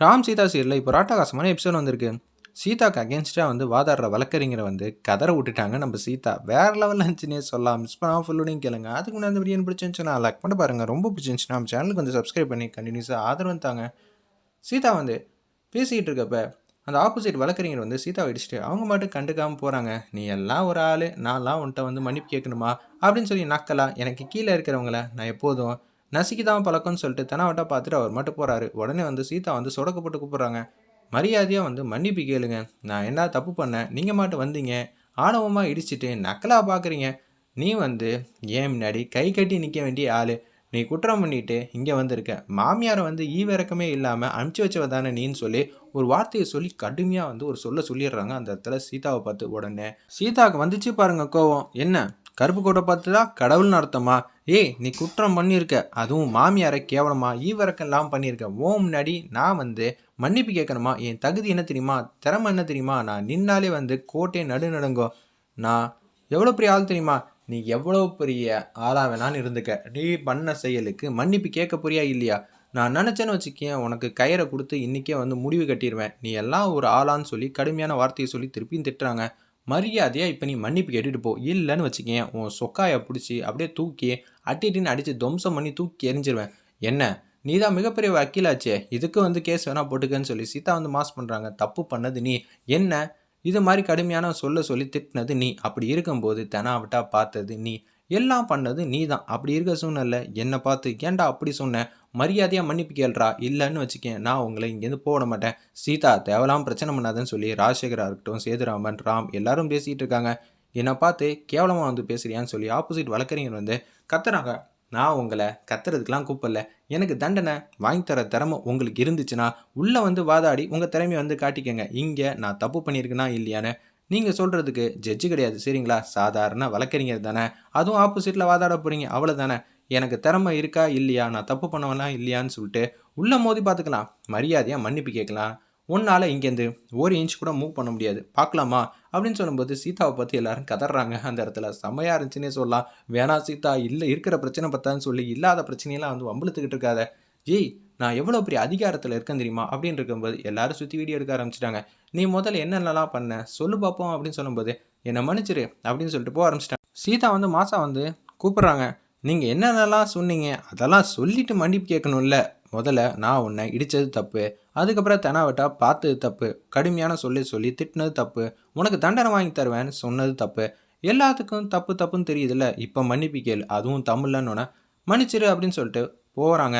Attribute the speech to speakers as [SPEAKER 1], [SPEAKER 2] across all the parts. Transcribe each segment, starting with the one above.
[SPEAKER 1] ராம் சீதா சீரில் இப்போ ராட்டகாசமான எபிசோட் வந்திருக்கு. சீதாக்கு அகேன்ஸ்டாக வந்து வாதாடுற வழக்கறிஞரை வந்து கதற விட்டுட்டாங்க நம்ம சீதா. வேறு லெவலில் இருந்துச்சுன்னே சொல்லலாம். மிஸ் பண்ணாமல் ஃபுல்லோடையும் கேளுங்க. அதுக்கு முன்னாடி அந்த வீடியோ பிடிச்சிருந்துச்சுன்னா லைக் பண்ணி பாருங்கள் ரொம்ப பிடிச்சிருந்துச்சுன்னா நம்ம சேனலுக்கு வந்து சப்ஸ்கிரைப் பண்ணி கண்டினியூஸாக ஆதரவு தாங்க. சீதா வந்து பேசிக்கிட்டு இருக்கப்ப அந்த ஆப்போசிட் வழக்கறிஞர் வந்து சீதாவை அடிச்சுட்டு அவங்க மட்டும் கண்டுக்காமல் போகிறாங்க நீ எல்லாம் ஒரு ஆள். நான்லாம் உன்கிட்ட வந்து மன்னிப்பு கேட்கணுமா? அப்படின்னு சொல்லி நக்கலா எனக்கு கீழே இருக்கிறவங்கள நான் எப்போதும் நசுக்கிதான் பழக்கம்னு சொல்லிட்டு தெனாவட்டா பார்த்துட்டு அவர் மட்டும் போகிறாரு உடனே வந்து சீதா வந்து சொடக்கப்பட்டு கூப்பிட்றாங்க. மரியாதையாக வந்து மன்னிப்பு கேளுங்க. நான் என்ன தப்பு பண்ணேன்? நீங்கள் மட்டும் வந்தீங்க. ஆணவமாக இடிச்சிட்டு நக்கலாக பார்க்குறீங்க நீ வந்து ஏன் முன்னாடி கை கட்டி நிற்க வேண்டிய ஆள். நீ குற்றம் பண்ணிட்டு இங்கே வந்திருக்க. மாமியாரை வந்து ஈவிறக்கமே இல்லாமல் அனுப்பிச்சி வச்சவ தானே நீன்னு சொல்லி ஒரு வார்த்தையை சொல்லி கடுமையாக வந்து ஒரு சொல்ல சொல்லிடுறாங்க அந்த இடத்துல சீதாவை பார்த்து உடனே. சீதாவுக்கு வந்துச்சு பாருங்க கோவம். என்ன? கருப்பு கோட்டை பார்த்துதா கடவுள்னு அர்த்தமா? ஏய் நீ குற்றம் பண்ணியிருக்க. அதுவும் மாமியாரை கேவலமா ஈவரக்கெல்லாம் பண்ணியிருக்க. ஓ முன்னாடி நான் வந்து மன்னிப்பு கேட்கணுமா? என் தகுதி என்ன தெரியுமா? திறமை என்ன தெரியுமா? நான் நின்னாலே வந்து கோட்டை நடு நடுங்கோ. நான் எவ்வளோ பெரிய ஆள் தெரியுமா? நீ எவ்வளோ பெரிய ஆளாக வேணான்னு இருந்துக்க. நீ பண்ண செயலுக்கு மன்னிப்பு கேட்க போறியா இல்லையா? நான் நினச்சேன்னு வச்சுக்கேன் உனக்கு கயிறை கொடுத்து இன்றைக்கே வந்து முடிவு கட்டிடுவேன் நீ எல்லாம் ஒரு ஆளான்னு சொல்லி கடுமையான வார்த்தையை சொல்லி திருப்பியும் திட்டுறாங்க. மரியாதையாக இப்போ நீ மன்னிப்பு கேட்டுட்டு போ. இல்லைன்னு வச்சுக்கேன் உன் சொக்காயை பிடிச்சி அப்படியே தூக்கி அட்டிட்டின்னு அடித்து துவம்சம் பண்ணி தூக்கி எரிஞ்சிருவேன் என்ன? நீ தான் மிகப்பெரிய வக்கீலாச்சே. இதுக்கு வந்து கேஸ் வேணால் போட்டுக்கன்னு சொல்லி சீதா வந்து மாஸ் பண்ணுறாங்க தப்பு பண்ணது நீ. என்ன? இது மாதிரி கடுமையான சொல்ல சொல்லி திட்டினது நீ. அப்படி இருக்கும்போது தெனாவிட்டா பார்த்தது நீ. எல்லாம் பண்ணது நீ தான் அப்படி இருக்க சூழ்நிலை. என்னை பார்த்து ஏன்டா அப்படி சொன்னேன் மரியாதையாக மன்னிப்பு கேள்றா? இல்லைன்னு வச்சுக்கேன். நான் உங்களை இங்கேருந்து போட மாட்டேன். சீதா தேவலாம் பிரச்சனை பண்ணாதன்னு சொல்லி ராஜசேகரா இருக்கட்டும் சேதுராமன் ராம் எல்லாரும் பேசிகிட்டு இருக்காங்க. என்னை பார்த்து கேவலமாக வந்து பேசுறியான்னு சொல்லி ஆப்போசிட் வழக்கறிஞர் வந்து கத்துறாங்க. நான் உங்களை கத்துறதுக்கெலாம் கூப்பிடல. எனக்கு தண்டனை வாங்கி தர திறமை உங்களுக்கு இருந்துச்சுன்னா உள்ளே வந்து வாதாடி உங்கள் திறமையை வந்து காட்டிக்கங்க. இங்கே நான் தப்பு பண்ணியிருக்கேனா இல்லையான்னு. நீங்கள் சொல்கிறதுக்கு ஜட்ஜு கிடையாது சரிங்களா? சாதாரண வழக்கறிஞர் தானே. அதுவும் ஆப்போசிட்டில் வாதாட போகிறீங்க அவ்வளோ தானே எனக்கு திறமை இருக்கா? இல்லையா? நான் தப்பு பண்ணவெல்லாம் இல்லையான்னு சொல்லிட்டு உள்ளே மோதி பார்த்துக்கலாம். மரியாதையாக மன்னிப்பு கேட்கலாம். உன்னால் இங்கேருந்து ஒரு இன்ச் கூட மூவ் பண்ண முடியாது. பார்க்கலாமா? அப்படின்னு சொல்லும்போது சீதாவை பற்றி எல்லாரும் கதறாங்க. அந்த இடத்துல செம்மையாக இருந்துச்சுன்னே சொல்லலாம். வேணா சீதா இல்லை இருக்கிற பிரச்சனை பார்த்தான்னு சொல்லி இல்லாத பிரச்சனையெல்லாம் வந்து வம்பளுத்துக்கிட்டு இருக்காத. ஏய் நான் எவ்வளோ பெரிய அதிகாரத்தில் இருக்கேன் தெரியுமா? அப்படின்னு இருக்கும்போது எல்லாரும் சுற்றி வீடியோ எடுக்க ஆரம்பிச்சிட்டாங்க. நீ முதல்ல என்னென்னலாம் பண்ண? சொல்லு பார்ப்போம் அப்படின்னு சொல்லும்போது என்னை மன்னிச்சிரு அப்படின்னு சொல்லிட்டு போக ஆரம்பிச்சிட்டாங்க. சீதா வந்து மாசா வந்து கூப்பிட்றாங்க. நீங்கள் என்னென்னலாம் சொன்னீங்க அதெல்லாம் சொல்லிட்டு மன்னிப்பு கேட்கணும்ல. முதல்ல நான் உன்னை இடித்தது தப்பு அதுக்கப்புறம் தெனாவட்டா பார்த்தது தப்பு கடுமையான சொல்லி சொல்லி திட்டினது தப்பு உனக்கு தண்டனை வாங்கி தருவேன்னு சொன்னது தப்பு எல்லாத்துக்கும் தப்பு தப்புன்னு தெரியுதுல்ல. இப்போ மன்னிப்பு கேள் அதுவும் தமிழ்லன்னொன்னே மன்னிச்சிரு அப்படின்னு சொல்லிட்டு போகிறாங்க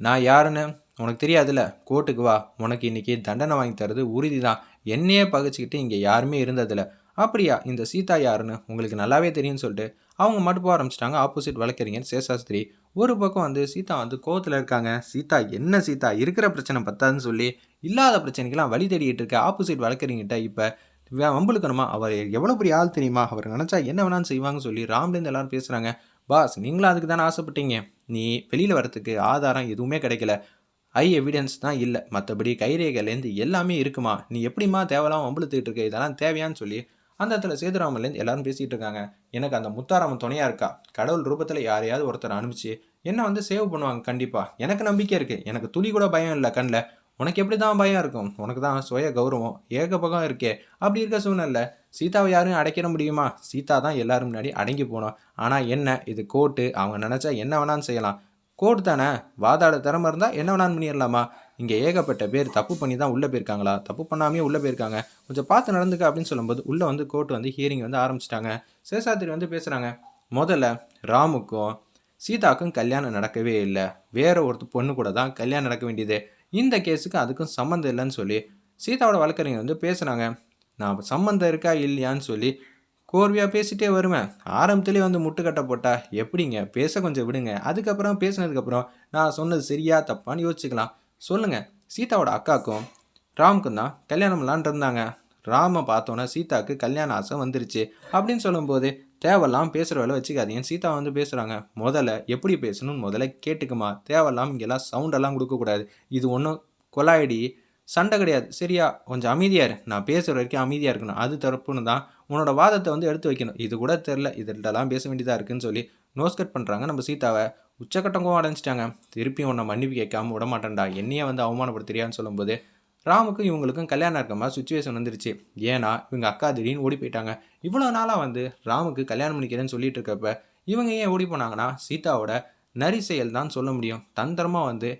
[SPEAKER 1] நான் யாருன்னு உனக்கு தெரியாதுல்ல. கோர்ட்டுக்கு வா உனக்கு இன்றைக்கி தண்டனை வாங்கி தரது உறுதி தான் என்னையே பகைச்சிக்கிட்டு இங்கே யாருமே இருந்ததில்ல. அப்படியா இந்த சீதா யாருன்னு உங்களுக்கு நல்லாவே தெரியும்னு சொல்லிட்டு அவங்க மட்டும் போக ஆரம்பிச்சிட்டாங்க. ஆப்போசிட் வழக்கறிஞர் சேஷாஸ்திரி. ஒரு பக்கம் வந்து சீதா வந்து கோவத்தில் இருக்காங்க. சீதா என்ன சீதா? இருக்கிற பிரச்சனை பத்தாதுன்னு சொல்லி இல்லாத பிரச்சனைக்கெல்லாம் வழி தேடிட்டு இருக்க ஆப்போசிட் வழக்கறிஞர்கிட்ட இப்போ வம்புழுக்கணுமா அவர் எவ்வளோ பெரிய ஆள் தெரியுமா? அவர் நினச்சா என்ன வேணாலும் செய்வாங்கன்னு சொல்லி ராம்லேருந்து எல்லாரும் பேசுகிறாங்க பாஸ் நீங்களும் அதுக்கு தானே ஆசைப்பட்டீங்க. நீ வெளியில் வரத்துக்கு ஆதாரம் எதுவுமே கிடைக்கல. ஐ எவிடன்ஸ் தான் இல்லை. மற்றபடி கைரேகைலேருந்து எல்லாமே இருக்குமா? நீ எப்படிமா தேவையில்லாம வம்புழுத்துக்கிட்டு இருக்க? இதெல்லாம் தேவையான்னு சொல்லி அந்த இடத்துல சேதுராமன்லேருந்து எல்லாரும் பேசிகிட்டு இருக்காங்க. எனக்கு அந்த முத்தாராமன் துணையாக இருக்கா? கடவுள் ரூபத்தில் யாரையாவது ஒருத்தர் அனுப்பிச்சு என்ன வந்து சேவ் பண்ணுவாங்க? கண்டிப்பாக எனக்கு நம்பிக்கை இருக்குது எனக்கு துளி கூட பயம் இல்லை கண்ணில். உனக்கு எப்படி தான் பயம் இருக்கும்? உனக்கு தான் சுய கௌரவம் ஏகபகம் இருக்கே. அப்படி இருக்க சூழ்நிலை சீதாவை யாரும் அடைக்கிற முடியுமா? சீதா தான் எல்லாரும் முன்னாடி அடங்கி போனோம். ஆனால் என்ன? இது கோர்ட்டு. அவங்க நினச்சா என்ன வேணாலும் செய்யலாம். கோர்ட் தானே வாதாட திறமை இருந்தால் என்ன வேணாலும் பண்ணிடலாமா இங்கே ஏகப்பட்ட பேர் தப்பு பண்ணி தான் உள்ளே போயிருக்காங்களா? தப்பு பண்ணாமே உள்ளே போயிருக்காங்க. கொஞ்சம் பார்த்து நடந்துக்க அப்படின்னு சொல்லும்போது உள்ளே வந்து கோர்ட் வந்து ஹியரிங் வந்து ஆரம்பிச்சிட்டாங்க. சேஷாத்திரி வந்து பேசுகிறாங்க முதல்ல ராமுக்கும் சீதாக்கும் கல்யாணம் நடக்கவே இல்லை. வேற ஒருத்த பொண்ணு கூட தான் கல்யாணம் நடக்க வேண்டியது. இந்த கேஸுக்கு அதுக்கும் சம்மந்தம் இல்லைன்னு சொல்லி சீதாவோட வழக்கறிஞர் வந்து பேசுகிறாங்க நான் சம்மந்தம் இருக்கா இல்லையான்னு சொல்லி கோர்வையாக பேசிட்டே வருவேன் ஆரம்பத்துலேயே வந்து முட்டுக்கட்டை போட்டா எப்படிங்க? பேச கொஞ்சம் விடுங்க. அதுக்கப்புறம் பேசினதுக்கப்புறம் நான் சொன்னது சரியா தப்பான்னு யோசிச்சுக்கலாம். சொல்லுங்கள் சீதாவோட அக்காக்கும் ராமுக்கும் தான் கல்யாணம்லான் இருந்தாங்க. ராமை பார்த்தோன்னே சீதாவுக்கு கல்யாண ஆசை வந்துருச்சு. அப்படின்னு சொல்லும்போது தேவையில்லாம் பேசுகிற வேலை வச்சுக்காதீங்க சீதா வந்து பேசுகிறாங்க முதல்ல எப்படி பேசணும்னு முதல்ல கேட்டுக்குமா. தேவையில்லாம் இங்கெல்லாம் சவுண்டெல்லாம் கொடுக்கக்கூடாது இது ஒன்றும் கொலாயடி. சண்டை கிடையாது. சரியா? கொஞ்சம் அமைதியாக இரு. நான் பேசுகிற வரைக்கும் அமைதியாக இருக்கணும். அது தரப்புன்னு தான் உன்னோட வாதத்தை வந்து எடுத்து வைக்கணும். இது கூட தெரில இதெல்லாம் பேச வேண்டியதாக இருக்குன்னு சொல்லி நோஸ் கட் பண்ணுறாங்க நம்ம சீதாவை. உச்சக்கட்டங்கவும் அடைஞ்சிட்டாங்க. திருப்பி உன்னை மன்னிப்பு கேட்காம விட மாட்டேன்டா. என்னையே வந்து அவமானப்படுத்துறியான்னு சொல்லும்போது ராமுக்கும் இவங்களுக்கும் கல்யாணம் இருக்க மாதிரி சுச்சுவேஷன் வந்துருச்சு. ஏன்னா இவங்க அக்கா திடீர்னு ஓடி போயிட்டாங்க. இவ்வளோ நாளாக வந்து ராமுக்கு கல்யாணம் பண்ணிக்கிறேன்னு சொல்லிட்டு இருக்கப்ப இவங்க ஏன் ஓடி போனாங்கன்னா சீதாவோட நரி செயல் தான் சொல்ல முடியும். தந்திரமாக வந்து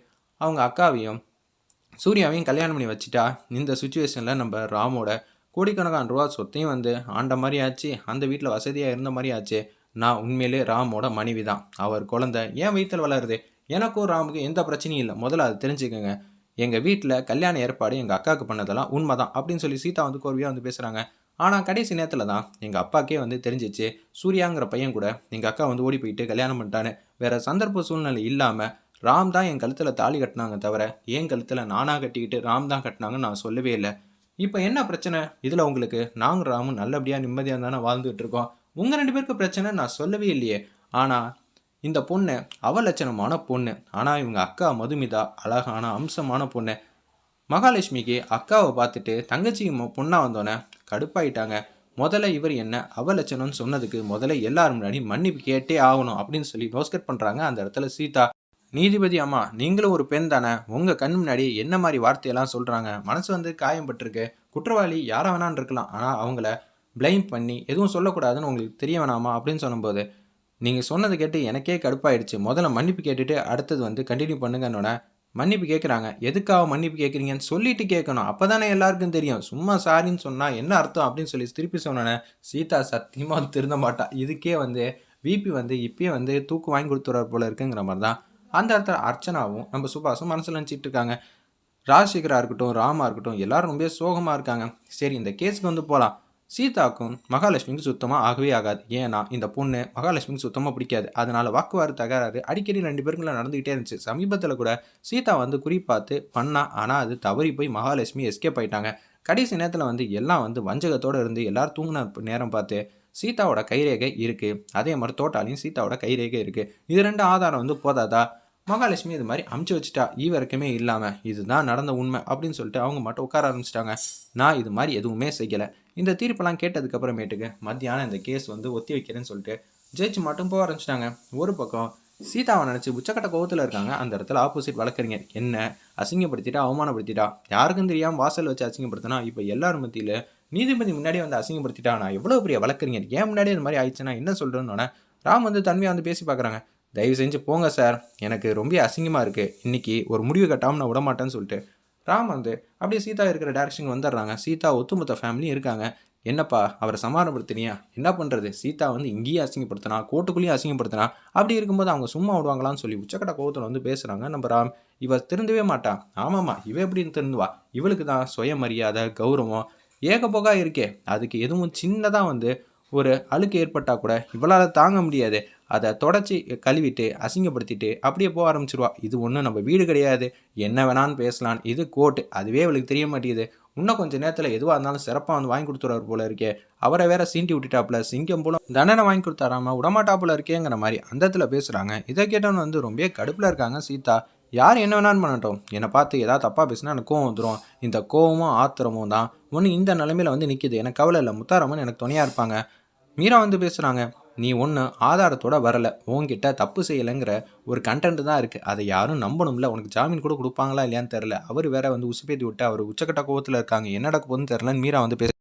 [SPEAKER 1] அவங்க அக்காவையும் சூர்யாவையும் கல்யாணம் பண்ணி வச்சுட்டா இந்த சுச்சுவேஷனில் நம்ம ராமோட கோடிக்கணக்கான ரூபா சொத்தையும் வந்து ஆண்ட மாதிரி ஆச்சு அந்த வீட்டில் வசதியாக இருந்த மாதிரி ஆச்சு நான் உண்மையிலே ராமோட மனைவி தான் அவர் குழந்தை ஏன் வயிற்றில் வளருது? எனக்கும் ராமுக்கும் எந்த பிரச்சனையும் இல்லை. முதல்ல அது தெரிஞ்சுக்கோங்க. எங்கள் வீட்டில் கல்யாண ஏற்பாடு எங்கள் அக்காவுக்கு பண்ணதெல்லாம் உண்மை தான் அப்படின்னு சொல்லி சீதா வந்து கோர்வையாக வந்து பேசுகிறாங்க ஆனால் கடைசி நேரத்தில் தான் எங்கள் அப்பாக்கே வந்து தெரிஞ்சிச்சு சூர்யாங்கிற பையன் கூட எங்கள் அக்கா வந்து ஓடி போயிட்டு கல்யாணம் பண்ணிட்டான்னு. வேற சந்தர்ப்ப சூழ்நிலை இல்லாமல் ராம் தான் என் கழுத்தில் தாலி கட்டினாங்க தவிர என் கழுத்தில் நானாக கட்டிக்கிட்டு ராம் தான் கட்டினாங்கன்னு நான் சொல்லவே இல்லை. இப்போ என்ன பிரச்சனை? இதில் உங்களுக்கு நாங்கள் ராமும் நல்லபடியாக நிம்மதியாக தானே வாழ்ந்துட்டு இருக்கோம். உங்கள் ரெண்டு பேருக்கு பிரச்சனை நான் சொல்லவே இல்லையே. ஆனால் இந்த பொண்ணு அவலட்சணமான பொண்ணு. ஆனால் இவங்க அக்கா மதுமிதா அழகான அம்சமான பொண்ணு. மகாலட்சுமிக்கு அக்காவை பார்த்துட்டு தங்கச்சி மொ- வந்தோன்னே கடுப்பாயிட்டாங்க. முதல்ல இவர் என்ன அவலட்சணம்னு சொன்னதுக்கு முதல்ல எல்லாரும் முன்னாடி மன்னிப்பு கேட்டே ஆகணும் அப்படின்னு சொல்லி ரோஸ்கட் பண்ணுறாங்க அந்த இடத்துல சீதா. நீதிபதி அம்மா நீங்களும் ஒரு பெண் தானே? உங்கள் கண் முன்னாடி என்ன மாதிரி வார்த்தையெல்லாம் சொல்கிறாங்க மனசு வந்து காயம்பட்டிருக்கு குற்றவாளி யாரை வேணான்னு இருக்கலாம். ஆனால் அவங்கள ப்ளைம் பண்ணி எதுவும் சொல்லக்கூடாதுன்னு உங்களுக்கு தெரிய வேணாமா? அப்படின்னு சொல்லும்போது நீங்கள் சொன்னதை கேட்டு எனக்கே கடுப்பாயிடுச்சு. முதல்ல மன்னிப்பு கேட்டுட்டு அடுத்தது வந்து கண்டினியூ பண்ணுங்கன்னொன்னே மன்னிப்பு கேட்குறாங்க எதுக்காக மன்னிப்பு கேட்குறீங்கன்னு சொல்லிட்டு கேட்கணும் அப்போ தானே எல்லாருக்கும் தெரியும். சும்மா சாரின்னு சொன்னால் என்ன அர்த்தம் அப்படின்னு சொல்லி திருப்பி சொன்னோன்னே சீதா சத்தியமாக வந்து திருந்த மாட்டா. இதுக்கே வந்து விபி வந்து இப்பயே வந்து தூக்கு வாங்கி கொடுத்துறாரு போல இருக்குங்கிற மாதிரி தான் அந்த இடத்துல அர்ச்சனாவும் நம்ம சுபாஷும் மனசில் நினச்சிட்டு இருக்காங்க. ராஜசேகராக இருக்கட்டும் ராமா இருக்கட்டும் எல்லாரும் ரொம்ப சோகமாக இருக்காங்க. சரி இந்த கேஸுக்கு வந்து போகலாம் சீதாக்கும் மகாலட்சுமிக்கு சுத்தமாக ஆகவே ஆகாது. ஏன்னா இந்த பொண்ணு மகாலட்சுமிக்கு சுத்தமாக பிடிக்காது. அதனால் வாக்குவாறு தகராறு. அடிக்கடி ரெண்டு பேருக்குள்ள நடந்துகிட்டே இருந்துச்சு. சமீபத்தில் கூட சீதா வந்து குறிப்பாத்து பண்ணா ஆனால் அது தவறி போய் மகாலட்சுமி எஸ்கேப் ஆயிட்டாங்க. கடைசி நேரத்தில் வந்து எல்லாம் வந்து வஞ்சகத்தோடு இருந்து எல்லாரும் தூங்கின நேரம் பார்த்து சீதாவோட கைரேகை இருக்குது அதே மாதிரி தோட்டாலையும் சீதாவோட கைரேகை இருக்குது இது ரெண்டு ஆதாரம் வந்து போதாதா? மகாலட்சுமி இது மாதிரி அமுச்சு வச்சுட்டா ஈவருக்குமே இல்லாமல் இதுதான் நடந்த உண்மை அப்படின்னு சொல்லிட்டு அவங்க மட்டும் உட்கார ஆரம்பிச்சிட்டாங்க. நான் இது மாதிரி எதுவுமே செய்யலை. இந்த தீர்ப்பெல்லாம் கேட்டதுக்கப்புறமேட்டுக்கு மத்தியானம் இந்த கேஸ் வந்து ஒத்தி வைக்கிறேன்னு சொல்லிட்டு ஜெயிச்சு மட்டும் போக ஆரம்பிச்சிட்டாங்க. ஒரு பக்கம் சீதாவை நினச்சி உச்சக்கட்ட கோவத்தில் இருக்காங்க. அந்த இடத்துல ஆப்போசிட் வழக்கறிஞர் என்ன அசிங்கப்படுத்திட்டா அவமானப்படுத்திட்டா? யாருக்கும் தெரியாமல் வாசல் வச்சு அசிங்கப்படுத்தினா இப்போ எல்லாரும் மத்தியில் நீதிபதி முன்னாடியே வந்து அசிங்கப்படுத்திட்டா? நான் எவ்வளோ பெரிய வழக்கறிஞர்? ஏன் முன்னாடியே இந்த மாதிரி ஆயிடுச்சுன்னா என்ன சொல்கிறேன்னு ராம் வந்து தன்மையாக வந்து பேசி பார்க்குறாங்க. தயவு செஞ்சு போங்க சார். எனக்கு ரொம்ப அசிங்கமாக இருக்குது இன்றைக்கி ஒரு முடிவு கட்டாமல் நான் விட மாட்டேன்னு சொல்லிட்டு. ராம் வந்து அப்படியே சீதா இருக்கிற டேரக்ஷன் வந்துடுறாங்க. சீதா ஒத்துமொத்த ஃபேமிலியும் இருக்காங்க. என்னப்பா அவரை சமாதானப்படுத்தினியா? என்ன பண்ணுறது சீதா வந்து இங்கேயும் அசிங்கப்படுத்தினா கோர்ட்டுக்குள்ளேயும் அசிங்கப்படுத்தினா அப்படி இருக்கும்போது அவங்க சும்மா விடுவாங்களான்னு சொல்லி உச்சக்கட்ட கோபத்தில் வந்து பேசுகிறாங்க நம்ம ராம். இவ திருந்தவே மாட்டான் ஆமாம்மா இவ எப்படி திருந்துவா? இவளுக்கு தான் சுயமரியாதை கௌரவம் ஏகபோகா இருக்கே. அதுக்கு எதுவும் சின்னதாக வந்து ஒரு அழுக்கு ஏற்பட்டால் கூட இவளால் தாங்க முடியாது. அதை தொடச்சி கழுவிட்டு அசிங்கப்படுத்திட்டு அப்படியே போக ஆரம்பிச்சிருவா. இது ஒன்றும் நம்ம வீடு கிடையாது. என்ன வேணான்னு பேசலாம். இது கோர்ட்டு அதுவே அவளுக்கு தெரிய மாட்டேங்குது. இன்னும் கொஞ்சம் நேரத்தில் எதுவாக இருந்தாலும் சிறப்பாக வந்து வாங்கி கொடுத்துருவார் போல இருக்கே. அவரை வேற சீண்டி விட்டுட்டாப்புல. சிங்கம் போல தண்டனை வாங்கி கொடுத்தாராம? விடமாட்டாப்புல இருக்கேங்கிற மாதிரி அந்த இடத்துல பேசுகிறாங்க இதை கேட்டவன் வந்து ரொம்ப கடுப்பில் இருக்காங்க சீதா. யார் என்ன வேணாலும் பண்ணட்டும். என்னை பார்த்து ஏதாவது தப்பாக பேசினா எனக்கு கோவம் வந்துடும் இந்த கோவமும் ஆத்திரமும் தான். ஒன்று இந்த நிலைமையில் வந்து நிற்கிது எனக்கு கவலை இல்லை. முத்தாரம்மன் எனக்கு துணையாக இருப்பாங்க. மீரா வந்து பேசுகிறாங்க நீ ஒன்று ஆதாரத்தோட வரலை உன்கிட்ட தப்பு செய்யலைங்கிற ஒரு கண்டென்ட் தான் இருக்குது அதை யாரும் நம்பணும்ல? உனக்கு ஜாமீன் கூட கொடுப்பாங்களா இல்லையான்னு தெரில அவர் வேற வந்து உசுப்பேத்தி விட்டு அவர் உச்சக்கட்ட கோவத்தில் இருக்காங்க. என்ன நடக்க போகுதுன்னு தெரிலன்னு மீரா வந்து பேச